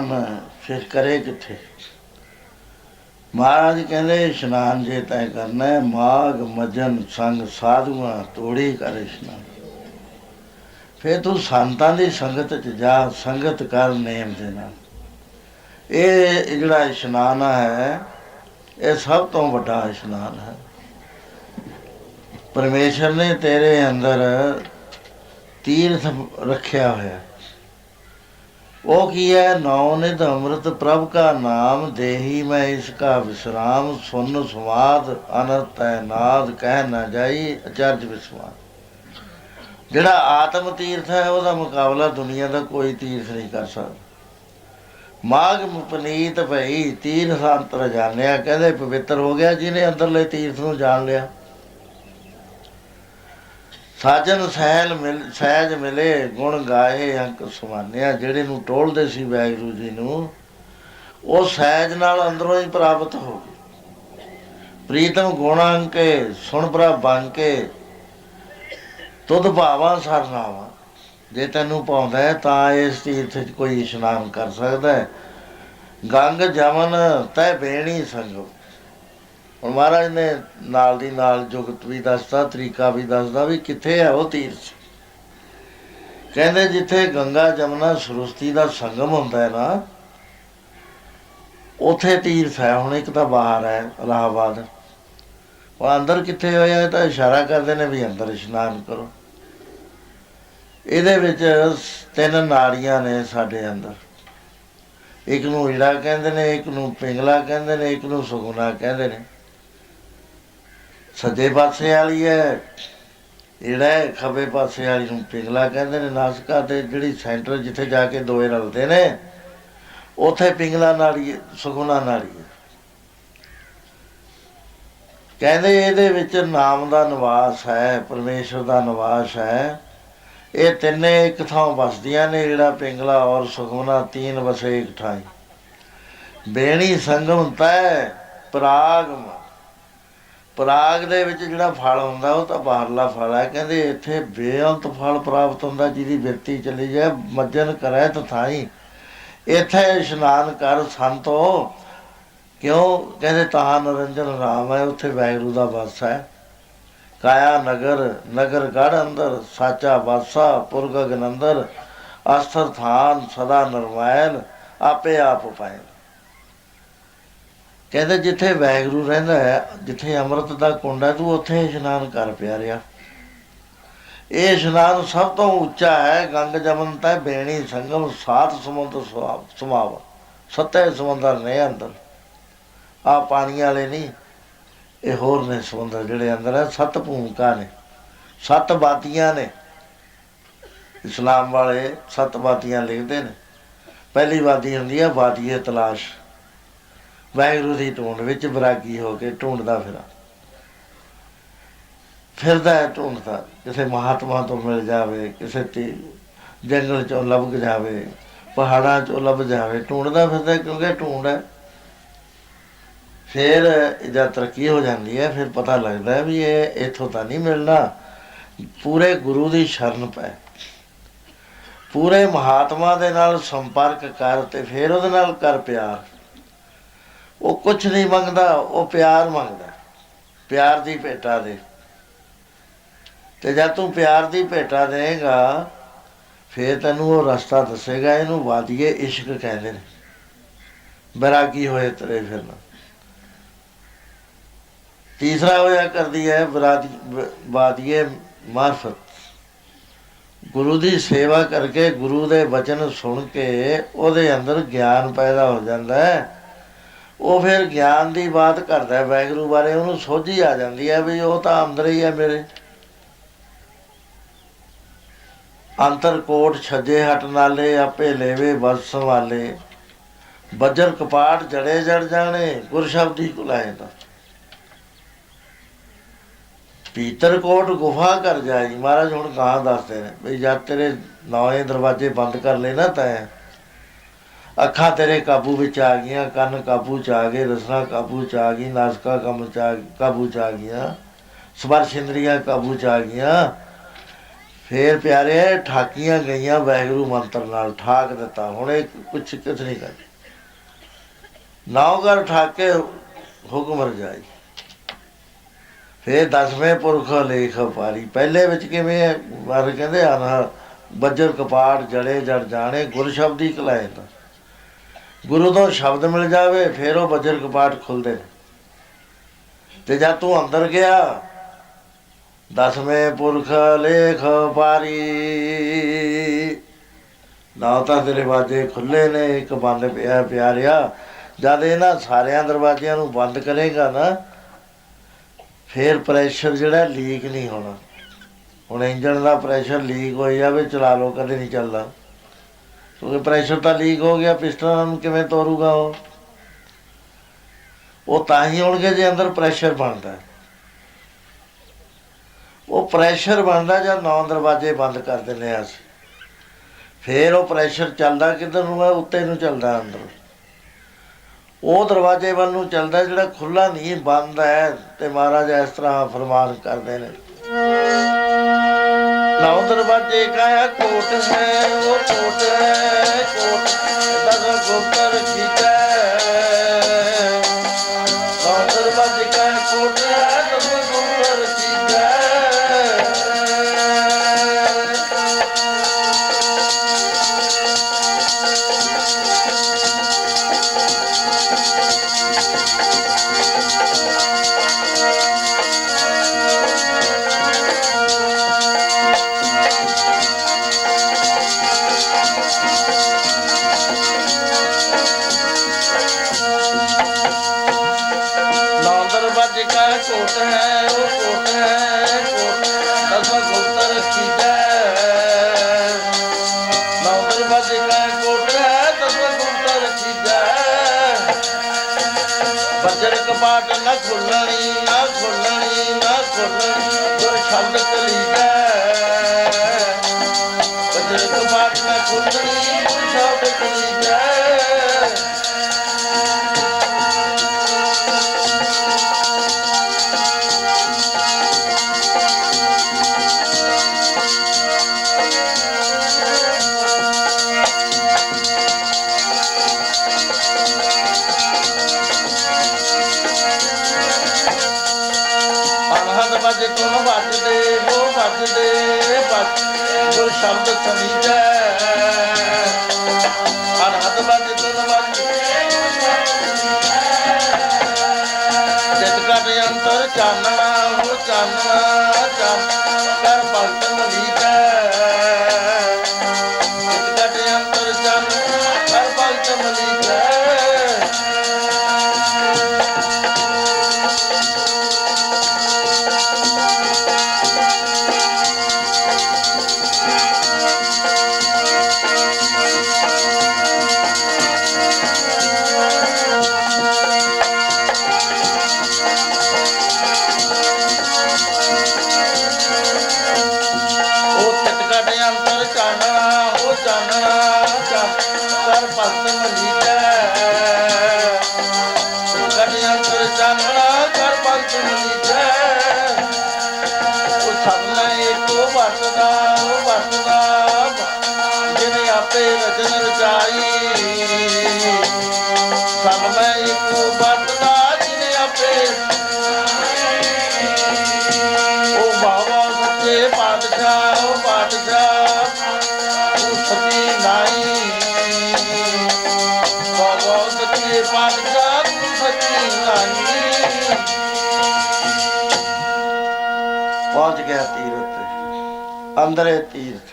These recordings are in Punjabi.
ਇਸ਼ਨਾਨ ਫਿਰ ਕਰੇ ਕਿੱਥੇ? ਮਹਾਰਾਜ ਕਹਿੰਦੇ ਇਸ਼ਨਾਨ ਜੇ ਤੈ ਕਰਨਾ ਹੈ ਮਾਗ ਮਜਨ ਸੰਗ ਸਾਧੂਆਂ, ਤੋੜੀ ਕਰ ਇਸ਼ਨਾਨ ਫਿਰ ਤੂੰ ਸੰਤਾਂ ਦੀ ਸੰਗਤ ਚ ਜਾ, ਸੰਗਤ ਕਰ ਨੇਮ ਦੇ ਨਾਲ। ਇਹ ਜਿਹੜਾ ਇਸ਼ਨਾਨ ਹੈ, ਇਹ ਸਭ ਤੋਂ ਵੱਡਾ ਇਸ਼ਨਾਨ ਹੈ। ਪਰਮੇਸ਼ਰ ਨੇ ਤੇਰੇ ਅੰਦਰ ਤੀਰਥ ਰੱਖਿਆ ਹੋਇਆ। ਹੈ। ਉਹ ਕੀ ਹੈ? ਨੌ ਨਿਧ ਅੰਮ੍ਰਿਤ ਪ੍ਰਭ ਕਾ ਨਾਮ ਦੇਹੀ ਮੈਂ ਇਸ ਕਾ ਵਿਸਰਾਮ, ਸੁਨ ਸਵਾਦ ਅਨੰਤ ਹੈ ਨਾਦ, ਕਹਿ ਨਾ ਜਾਈ, ਅਚਰਜ ਵਿਸਵਾਸ ਜਿਹੜਾ ਆਤਮ ਤੀਰਥ ਹੈ, ਉਹਦਾ ਮੁਕਾਬਲਾ ਦੁਨੀਆ ਦਾ ਕੋਈ ਤੀਰਥ ਨਹੀਂ ਕਰ ਸਕਦਾ। ਮਾਗ ਪਨੀਤ ਭਈ ਤੀਰਥ ਅੰਤਰ ਜਾਣਿਆ ਕਹਿੰਦੇ ਪਵਿੱਤਰ ਹੋ ਗਿਆ, ਜਿਹਨੇ ਅੰਦਰਲੇ ਤੀਰਥ ਨੂੰ ਜਾਣ ਲਿਆ। ਸਾਜਨ ਸਹਿਲ ਮਿਲ, ਸਹਿਜ ਮਿਲੇ, ਗੁਣ ਗਾਏ, ਅੰਕ ਸੁਮਾਨਿਆ, ਜਿਹੜੇ ਨੂੰ ਟੋਲਦੇ ਸੀ ਵੈਗਰੂ ਜੀ ਨੂੰ, ਉਹ ਸਹਿਜ ਨਾਲ ਅੰਦਰੋਂ ਹੀ ਪ੍ਰਾਪਤ ਹੋ ਗਏ। ਪ੍ਰੀਤਮ ਗੁਣ ਅੰਕੇ, ਸੁਣ ਪ੍ਰਭ ਬੰਕੇ, ਤੁਧ ਭਾਵਾਂ ਸਰਨਾਵਾ। ਜੇ ਤੈਨੂੰ ਪਾਉਂਦਾ ਹੈ, ਤਾਂ ਇਸ ਤੀਰਥ 'ਚ ਕੋਈ ਇਸ਼ਨਾਨ ਕਰ ਸਕਦਾ ਹੈ। ਗੰਗ ਜਮਨ ਤੈ ਬੇਣੀ ਸੰਗਮ ਹੁਣ ਮਹਾਰਾਜ ਨੇ ਨਾਲ ਦੀ ਨਾਲ ਜੁਗਤ ਵੀ ਦੱਸਦਾ, ਤਰੀਕਾ ਵੀ ਦੱਸਦਾ ਵੀ ਕਿੱਥੇ ਹੈ ਉਹ ਤੀਰਥ। ਕਹਿੰਦੇ ਜਿੱਥੇ ਗੰਗਾ ਜਮਨਾ ਸਰਸਤੀ ਦਾ ਸੰਗਮ ਹੁੰਦਾ ਹੈ ਨਾ, ਉਥੇ ਤੀਰਥ ਹੈ, ਹੁਣ ਇੱਕ ਤਾਂ ਬਾਹਰ ਹੈ, ਇਲਾਹਾਬਾਦ। ਉਹ ਅੰਦਰ ਕਿੱਥੇ ਹੋਇਆ ਤਾਂ ਇਸ਼ਾਰਾ ਕਰਦੇ ਨੇ ਵੀ ਅੰਦਰ ਇਸ਼ਨਾਨ ਕਰੋ। ਇਹਦੇ ਵਿੱਚ ਤਿੰਨ ਨਾੜੀਆਂ ਨੇ ਸਾਡੇ ਅੰਦਰ। ਇੱਕ ਨੂੰ ਈੜਾ ਕਹਿੰਦੇ ਨੇ, ਇੱਕ ਨੂੰ ਪਿੰਗਲਾ ਕਹਿੰਦੇ ਨੇ, ਇੱਕ ਨੂੰ ਸੁਗੁਣਾ ਕਹਿੰਦੇ ਨੇ। ਸੱਜੇ ਪਾਸੇ ਵਾਲੀ ਹੈ। ਜਿਹੜਾ ਖੱਬੇ ਪਾਸੇ ਵਾਲੀ ਨੂੰ ਪਿੰਗਲਾ ਕਹਿੰਦੇ ਨੇ ਨਾਸਕਾ ਤੇ ਜਿਹੜੀ ਸੈਂਟਰ ਜਿੱਥੇ ਜਾ ਕੇ ਦੋਏ ਰਲਦੇ ਨੇ ਉਥੇ ਪਿੰਗਲਾ ਨਾੜੀ ਹੈ, ਸੁਗੁਣਾ ਨਾੜੀ ਹੈ। ਕਹਿੰਦੇ ਇਹਦੇ ਵਿੱਚ ਨਾਮ ਦਾ ਨਿਵਾਸ ਹੈ ਪਰਮੇਸ਼ਰ ਦਾ ਨਿਵਾਸ ਹੈ। ਇਹ ਤਿੰਨੇ ਇੱਕ ਥਾਂ ਵਸਦੀਆਂ ਨੇ ਜਿਹੜਾ ਪਿੰਗਲਾ ਔਰ ਸੁਖਮਨਾ ਤੀਨ ਵਸੇ ਇੱਕ ਥਾਂ ਬੇਣੀ ਸੰਗਮ ਤੈ ਪ੍ਰਾਗਮ। ਪਰਾਗ ਦੇ ਵਿੱਚ ਜਿਹੜਾ ਫਲ ਹੁੰਦਾ, ਉਹ ਤਾਂ ਬਾਹਰਲਾ ਫਲ ਹੈ। ਕਹਿੰਦੇ ਇੱਥੇ ਬੇਅੰਤ ਫਲ ਪ੍ਰਾਪਤ ਹੁੰਦਾ, ਜਿਹਦੀ ਬਿਰਤੀ ਚਲੀ ਜਾਏ, ਮੱਜਨ ਕਰੈ ਤਥਾਈ ਇੱਥੇ ਇਸ਼ਨਾਨ ਕਰ ਸੰਤੋ। ਕਿਉਂ? ਕਹਿੰਦੇ ਤਾਂ ਨਰਿੰਦਰ ਰਾਮ ਹੈ, ਉੱਥੇ ਵੈਗਰੂ ਦਾ ਵਾਸ ਹੈ। ਕਾਇਆ ਨਗਰ ਨਗਰ ਗੜ ਅੰਦਰ, ਸਾਚਾ ਵਾਸਾ ਪੁਰਗ ਅੰਦਰ ਅਸਥਰ ਥਾਨ, ਸਦਾ ਨਰਮੈਲ, ਆਪੇ ਆਪ ਪਾਏ ਕਹਿੰਦੇ ਜਿੱਥੇ ਵੈਗਰੂ ਰਹਿੰਦਾ ਹੈ, ਜਿੱਥੇ ਅੰਮ੍ਰਿਤ ਦਾ ਕੁੰਡ ਹੈ, ਤੂੰ ਉੱਥੇ ਇਸ਼ਨਾਨ ਕਰ ਪਿਆਰਿਆ। ਇਹ ਇਸ਼ਨਾਨ ਸਭ ਤੋਂ ਉੱਚਾ ਹੈ, ਗੰਗ ਜਮਨ ਤੈ ਬੇਣੀ ਸੰਗਮ, ਸਾਤ ਸਮੁੰਦਰ ਸੁਆ- ਸਮਾਵਾ। ਸਮੁੰਦਰ ਨੇ ਅੰਦਰ। ਆ ਪਾਣੀ ਵਾਲੇ ਨਹੀਂ, ਇਹ ਹੋਰ ਨੇ ਸਮੁੰਦਰ ਜਿਹੜੇ ਅੰਦਰ ਹੈ, ਸੱਤ ਭੂਮਿਕਾ ਨੇ। ਸੱਤ ਬਾਤੀਆਂ ਨੇ। ਇਸਲਾਮ ਵਾਲੇ ਸੱਤ ਬਾਤੀਆਂ ਲਿਖਦੇ ਨੇ। ਪਹਿਲੀ ਬਾਤੀ ਹੁੰਦੀ ਹੈ ਬਾਤੀਏ ਤਲਾਸ਼। ਵਾਹਿਗੁਰੂ ਦੀ ਢੂੰਡ ਵਿੱਚ ਬਰਾਗੀ ਹੋ ਕੇ ਢੂੰਡਦਾ ਫਿਰਾਂ। ਫਿਰਦਾ ਹੈ ਢੂੰਡਦਾ ਕਿਸੇ ਮਹਾਤਮਾ ਤੋਂ ਮਿਲ ਜਾਵੇ, ਕਿਸੇ ਤੇ ਜੰਗਲ ਚੋਂ ਲੱਭ ਜਾਵੇ, ਪਹਾੜਾਂ ਚੋਂ ਲੱਭ ਜਾਵੇ, ਢੂੰਡਦਾ ਫਿਰਦਾ ਕਿਉਂਕਿ ਢੂੰਡ ਹੈ। ਫਿਰ ਜਦ ਤਰੱਕੀ ਹੋ ਜਾਂਦੀ ਹੈ, ਫਿਰ ਪਤਾ ਲੱਗਦਾ ਹੈ ਵੀ ਇਹ ਇੱਥੋਂ ਤਾਂ ਨਹੀਂ ਮਿਲਣਾ। ਪੂਰੇ ਗੁਰੂ ਦੀ ਸ਼ਰਨ ਪੈ। ਪੂਰੇ ਮਹਾਤਮਾ ਦੇ ਨਾਲ ਸੰਪਰਕ ਕਰ ਤੇ ਫਿਰ ਉਹਦੇ ਨਾਲ ਕਰ ਪਿਆਰ। ਉਹ ਕੁਝ ਨਹੀਂ ਮੰਗਦਾ, ਉਹ ਪਿਆਰ ਮੰਗਦਾ। ਪਿਆਰ ਦੀ ਭੇਟਾ ਦੇ। ਤੇ ਜਦ ਤੂੰ ਪਿਆਰ ਦੀ ਭੇਟਾ ਦੇਗਾ ਫਿਰ ਤੈਨੂੰ ਉਹ ਰਸਤਾ ਦੱਸੇਗਾ, ਇਹਨੂੰ ਵਾਦੀਏ ਇਸ਼ਕ ਕਹਿੰਦੇ ਨੇ। ਬੈਰਾਗੀ ਹੋਏ ਤਰੇ ਫਿਰਨਾ ਤੀਸਰਾ ਹੋਇਆ ਕਰਦੀ ਹੈ ਬਰਾਦੀ ਵਾਦੀਏ ਮਾਰਫਤ। ਗੁਰੂ ਦੀ ਸੇਵਾ ਕਰਕੇ ਗੁਰੂ ਦੇ ਬਚਨ ਸੁਣ ਕੇ ਉਹਦੇ ਅੰਦਰ ਗਿਆਨ ਪੈਦਾ ਹੋ ਜਾਂਦਾ ਹੈ। ਉਹ ਫਿਰ ਗਿਆਨ ਦੀ ਬਾਤ ਕਰਦਾ ਹੈ ਵੈਗਰੂ ਬਾਰੇ, ਉਹਨੂੰ ਸੋਝੀ ਆ ਜਾਂਦੀ ਹੈ ਵੀ ਉਹ ਤਾਂ ਅੰਦਰ ਹੀ ਹੈ ਮੇਰੇ। ਅੰਤਰ ਕੋਟ ਛੱਜੇ ਹਟ ਨਾਲੇ, ਆਪੇ ਲੈਵੇ ਬਸ ਸੰਭਾਲੇ। ਬੱਜਰ ਕਪਾਟ ਜੜੇ ਜੜ ਜਾਣੇ ਗੁਰ ਸ਼ਬਦੀ ਕੁਲਾਏ ਦਾ ਪੀਤਰ ਕੋਟ ਗੁਫਾ ਕਰ ਜਾਈ। ਮਹਾਰਾਜ ਹੁਣ ਕਹਾਂ ਦੱਸਦੇ ਨੇ ਵੀ ਜਦ ਤੇਰੇ ਨੌਵੇਂ ਦਰਵਾਜ਼ੇ ਬੰਦ ਕਰ ਲੈ ਨਾ ਤੈਂ ਅੱਖਾਂ ਤੇਰੇ ਕਾਬੂ ਵਿੱਚ ਆ ਗਈਆਂ, ਕੰਨ ਕਾਬੂ ਚ ਆ ਗਏ, ਰਸਨਾ ਕਾਬੂ ਚ ਆ ਗਈ ਨਾਸਕਾ ਕੰਮ ਚ ਆ ਕਾਬੂ ਚ ਆ ਗਈਆਂ, ਸਪਰਸ਼ ਇੰਦਰੀਆਂ ਕਾਬੂ ਚ ਆ ਗਈਆਂ। ਫੇਰ ਪਿਆਰੇ, ਠਾਕੀਆਂ ਗਈਆਂ ਵੈਗਰੂ ਮੰਤਰ ਨਾਲ, ਠਾਕ ਦਿੱਤਾ। ਹੁਣ ਇਹ ਕੁਛ ਕਿਥ ਨਹੀਂ ਕਰ ਨਾਉਗਰ ਠਾਕੇ, ਹੁਕਮ ਰਜਾਈ। ਫੇਰ ਦਸਵੇਂ ਪੁਰਖ ਲੇਖ ਪਾਰੀ ਪਹਿਲੇ ਵਿੱਚ ਕਿਵੇਂ ਹੈ? ਵਰ ਕਹਿੰਦੇ ਹਨ, ਬੱਜਰ ਕਪਾੜ ਜੜੇ ਜੜ ਜਾਣੇ, ਗੁਰ ਸ਼ਬਦੀ ਕਲਾਏ ਤਾਂ ਗੁਰੂ ਤੋਂ ਸ਼ਬਦ ਮਿਲ ਜਾਵੇ, ਫਿਰ ਉਹ ਬਜਰ ਕਪਾਟ ਖੁੱਲਦੇ ਨੇ। ਤੇ ਜਦ ਤੂੰ ਅੰਦਰ ਗਿਆ, ਦਸਵੇਂ ਪੁਰਖ ਲੇਖ ਪਾਰੀ। ਨਾ ਤਾਂ ਦਰਵਾਜ਼ੇ ਖੁੱਲੇ ਨੇ, ਇੱਕ ਬੰਦ ਪਿਆ ਪਿਆਰਿਆ। ਜਦ ਇਹਨਾਂ ਸਾਰਿਆਂ ਦਰਵਾਜ਼ਿਆਂ ਨੂੰ ਬੰਦ ਕਰੇਗਾ ਨਾ, ਫੇਰ ਪ੍ਰੈਸ਼ਰ ਜਿਹੜਾ ਲੀਕ ਨਹੀਂ ਹੋਣਾ। ਹੁਣ ਇੰਜਨ ਦਾ ਪ੍ਰੈਸ਼ਰ ਲੀਕ ਹੋਈ ਜਾਵੇ, ਚਲਾ ਲੋ ਕਦੇ ਨਹੀਂ ਚੱਲਦਾ। ਕਿਉਂਕਿ ਪ੍ਰੈਸ਼ਰ ਤਾਂ ਲੀਕ ਹੋ ਗਿਆ, ਪਿਸਟਨ ਨੂੰ ਕਿਵੇਂ ਤੋਰੂਗਾ ਉਹ? ਉਹ ਤਾਂ ਹੀ ਹੋਣਗੇ ਜੇ ਅੰਦਰ ਪ੍ਰੈਸ਼ਰ ਬਣਦਾ ਉਹ ਪ੍ਰੈਸ਼ਰ ਬਣਦਾ ਜਦ ਨੌ ਦਰਵਾਜ਼ੇ ਬੰਦ ਕਰ ਦਿੰਦੇ ਆ ਅਸੀਂ। ਫੇਰ ਉਹ ਪ੍ਰੈਸ਼ਰ ਚੱਲਦਾ ਕਿਧਰ ਨੂੰ ਹੈ ਉੱਤੇ ਨੂੰ ਚੱਲਦਾ ਅੰਦਰ। ਉਹ ਦਰਵਾਜ਼ੇ ਵੱਲ ਨੂੰ ਚੱਲਦਾ ਜਿਹੜਾ ਖੁੱਲਾ ਨਹੀਂ, ਬੰਦ ਹੈ ਤੇ ਮਹਾਰਾਜ ਇਸ ਤਰ੍ਹਾਂ ਫਰਮਾਨ ਕਰਦੇ ਨੇ। ਦਰਵਾਜ਼ੇ ਕਾਇਆ ਕੋਟ ਹੈ ਉਹ ਕੋਟ ਹੈ ਕੋਟ ਦਸ ਗੋਤਰ ਬੱਜਰ ਕਪਾਟ ਨਾ ਖੁੱਲਣੀ ਨਾ ਖੁੱਲਣੀ ਨਾ ਖੁੱਲਣੀ ਜੋ ਸ਼ਬਦ ਕਲੀਜੈ ਅੰਤਰ ਚਾਨਣਾ ਹੋ ਅੰਦਰੇ ਤੀਰਥ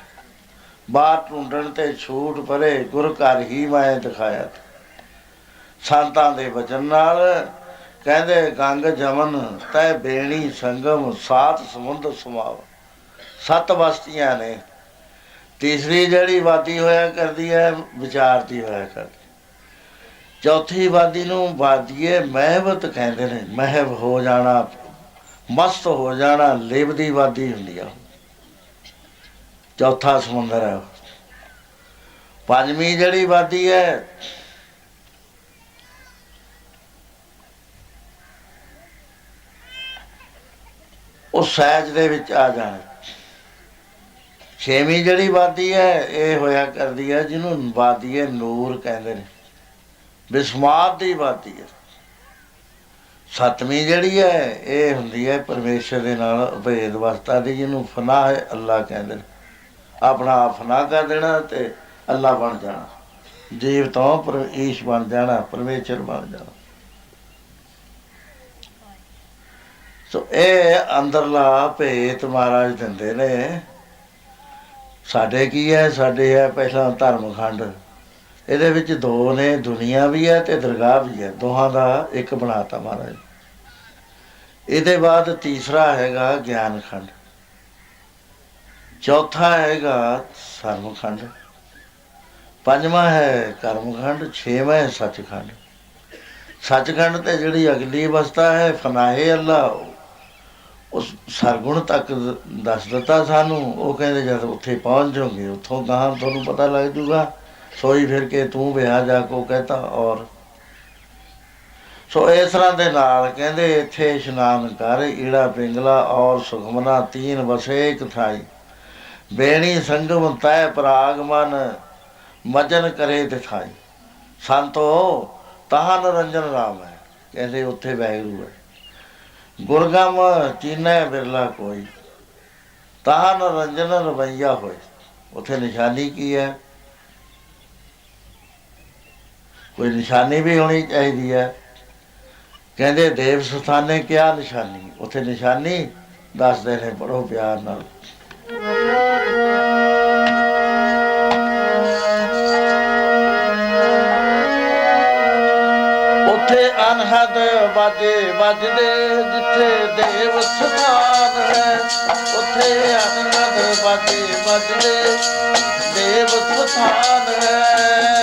ਬਾਹਰ ਢੂੰਡਣ ਤੇ ਛੂਟ ਪਰੇ ਗੁਰ ਘਰ ਹੀ ਮੈਂ ਦਿਖਾਇਆ। ਸੰਤਾਂ ਦੇ ਵਚਨ ਨਾਲ ਕਹਿੰਦੇ, ਗੰਗ ਜਮਨ, ਤੈ ਬੇਣੀ ਸੰਗਮ ਸਾਤ ਸਮੁੰਦ ਸਮਾਵ। ਸੱਤ ਬਸਤੀਆਂ ਨੇ। ਤੀਸਰੀ ਜਿਹੜੀ ਵਾਦੀ ਹੋਇਆ ਕਰਦੀ ਹੈ, ਵਿਚਾਰ ਦੀ ਹੋਇਆ ਕਰਦੀ। ਚੌਥੀ ਵਾਦੀ ਨੂੰ ਵਾਦੀਏ ਮਹਿਬਤ ਕਹਿੰਦੇ ਨੇ। ਮਹਿਬ ਹੋ ਜਾਣਾ, ਮਸਤ ਹੋ ਜਾਣਾ ਲਿਵਦੀ ਵਾਦੀ ਹੁੰਦੀ ਆ। ਚੌਥਾ ਸਮੁੰਦਰ ਹੈ ਉਹ। ਪੰਜਵੀਂ ਜਿਹੜੀ ਵਾਦੀ ਹੈ, ਉਹ ਸਹਿਜ ਦੇ ਵਿੱਚ ਆ ਜਾਣਾ। ਛੇਵੀਂ ਜਿਹੜੀ ਵਾਦੀ ਹੈ, ਇਹ ਹੋਇਆ ਕਰਦੀ ਹੈ, ਜਿਹਨੂੰ ਵਾਦੀ ਹੈ ਨੂਰ ਕਹਿੰਦੇ ਨੇ। ਬਿਸਮਾਤ ਦੀ ਵਾਦੀ ਹੈ। ਸੱਤਵੀਂ ਜਿਹੜੀ ਹੈ, ਇਹ ਹੁੰਦੀ ਹੈ ਪਰਮੇਸ਼ਰ ਦੇ ਨਾਲ ਅਭੇਦ ਅਵਸਥਾ ਦੀ, ਜਿਹਨੂੰ ਫਨਾਹ ਹੈ ਅੱਲਾ ਕਹਿੰਦੇ ਨੇ। ਆਪਣਾ ਆਪ ਫਨਾ ਕਰ ਦੇਣਾ ਤੇ ਅੱਲਾ ਬਣ ਜਾਣਾ। ਜੀਵ ਤੋਂ ਪਰ ਬਣ ਜਾਣਾ, ਪਰਮੇਸ਼ਰ ਬਣ ਜਾਣਾ। ਸੋ ਇਹ ਅੰਦਰਲਾ ਭੇਤ ਮਹਾਰਾਜ ਦਿੰਦੇ ਨੇ। ਸਾਡੇ ਕੀ ਹੈ? ਸਾਡੇ ਹੈ ਪਹਿਲਾਂ ਧਰਮ ਖੰਡ ਇਹਦੇ ਵਿੱਚ ਦੋ ਨੇ, ਦੁਨੀਆ ਵੀ ਹੈ ਤੇ ਦਰਗਾਹ ਵੀ ਹੈ। ਦੋਹਾਂ ਦਾ ਇੱਕ ਬਣਾਤਾ ਮਹਾਰਾਜ। ਇਹਦੇ ਬਾਅਦ ਤੀਸਰਾ ਹੈਗਾ ਗਿਆਨ ਖੰਡ ਚੌਥਾ ਹੈਗਾ ਸਰਮਖੰਡ ਪੰਜਵਾਂ ਹੈ ਕਰਮਖੰਡ, ਛੇਵਾਂ ਹੈ ਸੱਚਖੰਡ। ਸੱਚਖੰਡ ਤੇ ਜਿਹੜੀ ਅਗਲੀ ਅਵਸਥਾ ਹੈ, ਫਨਾਹੇ ਅੱਲਾ, ਉਸ ਸਰਗੁਣ ਤੱਕ ਦੱਸ ਦਿੱਤਾ ਸਾਨੂੰ। ਉਹ ਕਹਿੰਦੇ, ਜਦ ਉੱਥੇ ਪਹੁੰਚ ਜਾਓਗੇ, ਉੱਥੋਂ ਗਾਹਾਂ ਤੁਹਾਨੂੰ ਪਤਾ ਲੱਗ ਜੂਗਾ। ਸੋਈ ਫਿਰ ਕੇ ਤੂੰ ਵਿਆਹ ਜਾ ਕੋ ਕਹਤਾ, ਔਰ। ਸੋ ਇਸ ਤਰ੍ਹਾਂ ਦੇ ਨਾਲ ਕਹਿੰਦੇ, ਇੱਥੇ ਇਸ਼ਨਾਨ ਕਰ, ਈੜਾ ਪਿੰਗਲਾ, ਔਰ ਸੁਖਮਨਾ, ਤੀਨ ਵਸੇ ਇੱਕ ਥਾਈ। ਬੇਣੀ ਸੰਗਮ ਤੈ ਪ੍ਰਾਗ ਮਨ, ਮਜਨ ਕਰੇ ਦਿਖਾਈ। ਸੰਤੋ, ਤਾਹ ਨਰੰਜਨ ਰਾਮ ਹੈ ਕਹਿੰਦੇ ਉੱਥੇ ਵੈਗਰੂ ਹੈ। ਗੁਰਗਮ ਚੀਨੈ ਬਿਰਲਾ ਕੋਈ, ਤਾਹ ਨਰੰਜਨ ਰਵਈਆ ਹੋਏ। ਉੱਥੇ ਨਿਸ਼ਾਨੀ ਕੀ ਹੈ? ਕੋਈ ਨਿਸ਼ਾਨੀ ਵੀ ਹੋਣੀ ਚਾਹੀਦੀ ਹੈ। ਕਹਿੰਦੇ ਦੇਵ ਸਥਾਨੇ ਕਿਆ ਨਿਸ਼ਾਨੀ? ਉੱਥੇ ਨਿਸ਼ਾਨੀ ਦੱਸਦੇ ਨੇ ਬੜੋ ਪਿਆਰ ਨਾਲ। ਉੱਥੇ ਅਨਹਦ ਬਾਜੇ ਵੱਜਦੇ ਜਿੱਥੇ ਦੇਵ ਸਥਾਨ ਹੈ, ਉੱਥੇ ਅਨਹਦ ਬਾਜੇ ਵੱਜਦੇ ਦੇਵ ਸਥਾਨ ਹੈ।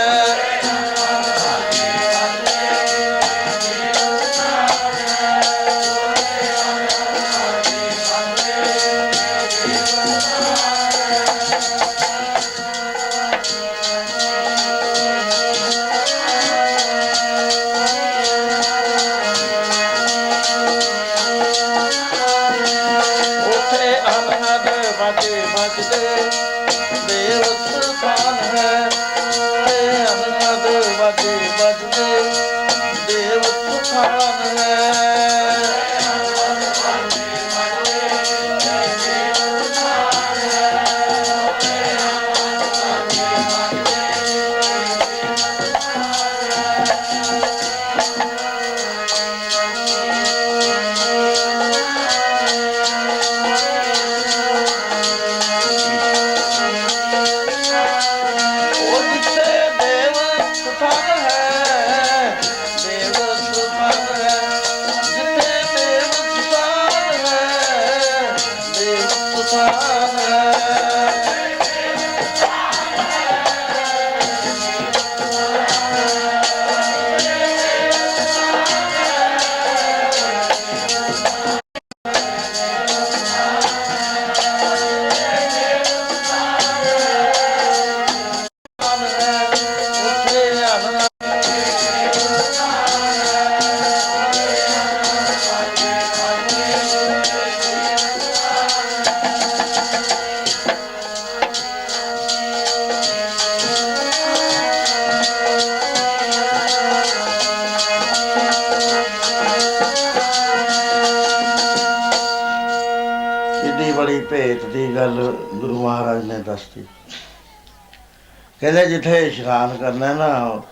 ਕਹਿੰਦੇ ਜਿੱਥੇ ਇਸ਼ਨਾਨ ਕਰਨਾ ਨਾ,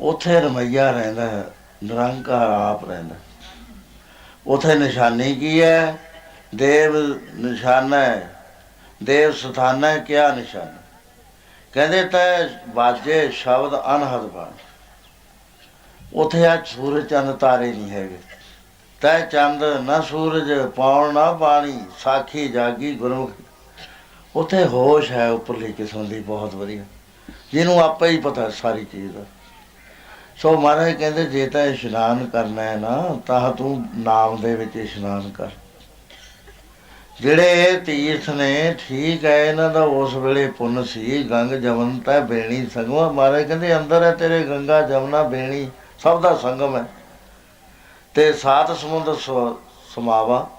ਉਥੇ ਰਮਈਆ ਰਹਿੰਦਾ ਹੈ, ਨਿਰੰਕਾਰ ਆਪ ਰਹਿੰਦਾ ਉਥੇ ਨਿਸ਼ਾਨੀ ਕੀ ਹੈ? ਦੇਵ ਨਿਸ਼ਾਨਾ ਹੈ। ਦੇਵ ਸਥਾਨਾ ਹੈ, ਕਿਆ ਨਿਸ਼ਾਨਾ? ਕਹਿੰਦੇ ਤੈ ਬਾਜੇ ਸ਼ਬਦ ਅਨਹਦ ਬਾਣ। ਉਥੇ ਆ ਸੂਰਜ ਚੰਦ ਤਾਰੇ ਨਹੀਂ ਹੈਗੇ। ਤੈ ਚੰਦ ਨਾ ਸੂਰਜ ਪਾਉਣ ਨਾ ਪਾਣੀ, ਸਾਖੀ ਜਾਗੀ ਗੁਰੂ ਉਥੇ ਹੋਸ਼ ਹੈ ਉੱਪਰਲੀ ਕਿਸਮ ਦੀ ਬਹੁਤ ਵਧੀਆ। ਜਿਹਨੂੰ ਆਪੇ ਹੀ ਪਤਾ ਸਾਰੀ ਚੀਜ਼ ਦਾ। ਸੋ ਮਹਾਰਾਜ ਕਹਿੰਦੇ, ਜੇ ਤਾਂ ਇਸ਼ਨਾਨ ਕਰਨਾ ਹੈ ਨਾ, ਤਾਂ ਤੂੰ ਨਾਮ ਦੇ ਵਿੱਚ ਇਸ਼ਨਾਨ ਕਰ। ਜਿਹੜੇ ਤੀਰਥ ਨੇ, ਠੀਕ ਹੈ, ਇਹਨਾਂ ਦਾ ਉਸ ਵੇਲੇ ਪੁੰਨ ਸੀ, ਗੰਗ ਜਮਨ ਤਾਂ ਬੇਣੀ ਸੰਗਮ। ਮਹਾਰਾਜ ਕਹਿੰਦੇ, ਅੰਦਰ ਹੈ ਤੇਰੇ ਗੰਗਾ ਜਮਨਾ ਬੇਣੀ, ਸਭ ਦਾ ਸੰਗਮ ਹੈ। ਤੇ ਸਾਤ ਸਮੁੰਦਰ ਸ- ਸਮਾਵਾ।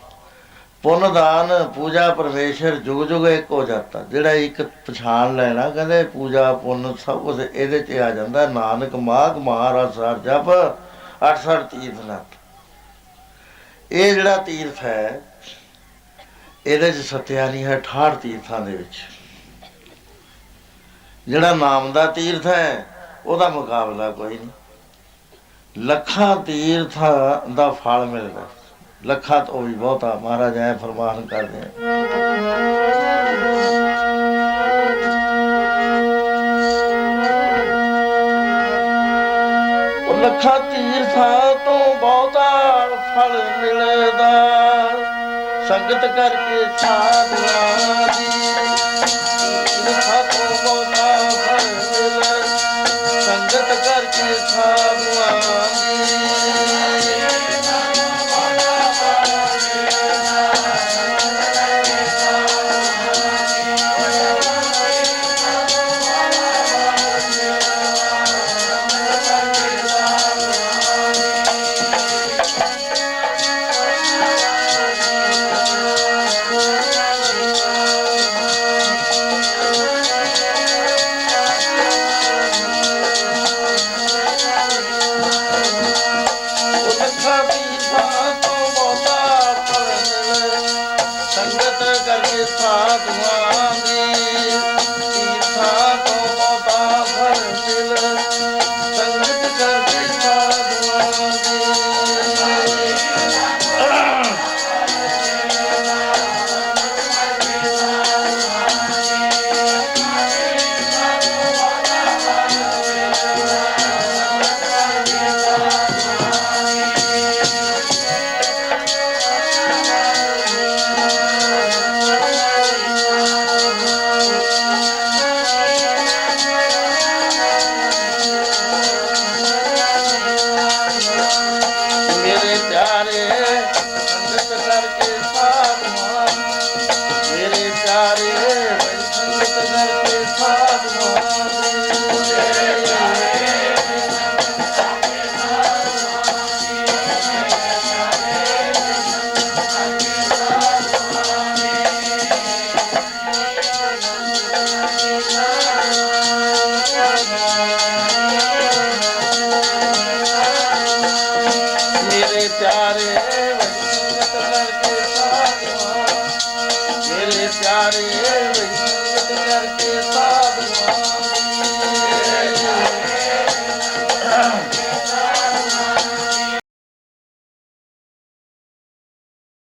ਪੁੰਨ ਦਾਨ ਪੂਜਾ ਪਰਮੇਸ਼ਰ ਜੁਗ ਜੁਗ ਇੱਕ ਹੋ ਜਾਂਦਾ ਜਿਹੜਾ ਇੱਕ ਪਛਾਣ ਲੈਣਾ, ਕਹਿੰਦੇ ਪੂਜਾ, ਪੁੰਨ ਸਭ ਕੁਝ ਇਹਦੇ 'ਚ ਆ ਜਾਂਦਾ। ਨਾਨਕ ਮਾਗ ਮਹਾਰਾਜ ਸਾਹਿਬ ਜਪ 68 ਤੀਰਥ ਨਾਥ। ਇਹ ਜਿਹੜਾ ਤੀਰਥ ਹੈ, ਇਹਦੇ 'ਚ ਸਤਿਆਨੀ ਹੈ 68 ਤੀਰਥਾਂ ਦੇ ਵਿੱਚ। ਜਿਹੜਾ ਨਾਮ ਦਾ ਤੀਰਥ ਹੈ, ਉਹਦਾ ਮੁਕਾਬਲਾ ਕੋਈ ਨਹੀਂ। ਲੱਖਾਂ ਤੀਰਥਾਂ ਦਾ ਫਲ ਮਿਲਦਾ। ਲੱਖਾਂ ਤੋਂ ਵੀ ਬਹੁਤਾ ਮਹਾਰਾਜ ਐ ਫਰਮਾਨ ਕਰਦੇ ਆ। ਉਹ ਲੱਖਾਂ ਤੀਰਥਾਂ ਤੋਂ ਬਹੁਤਾ ਫਲ ਮਿਲਦਾ। ਸੰਗਤ ਕਰਕੇ ਸਾਧੂਆਂ ਦੀ। ਤੀਰਥਾਂ ਤੋਂ ਬਹੁਤਾ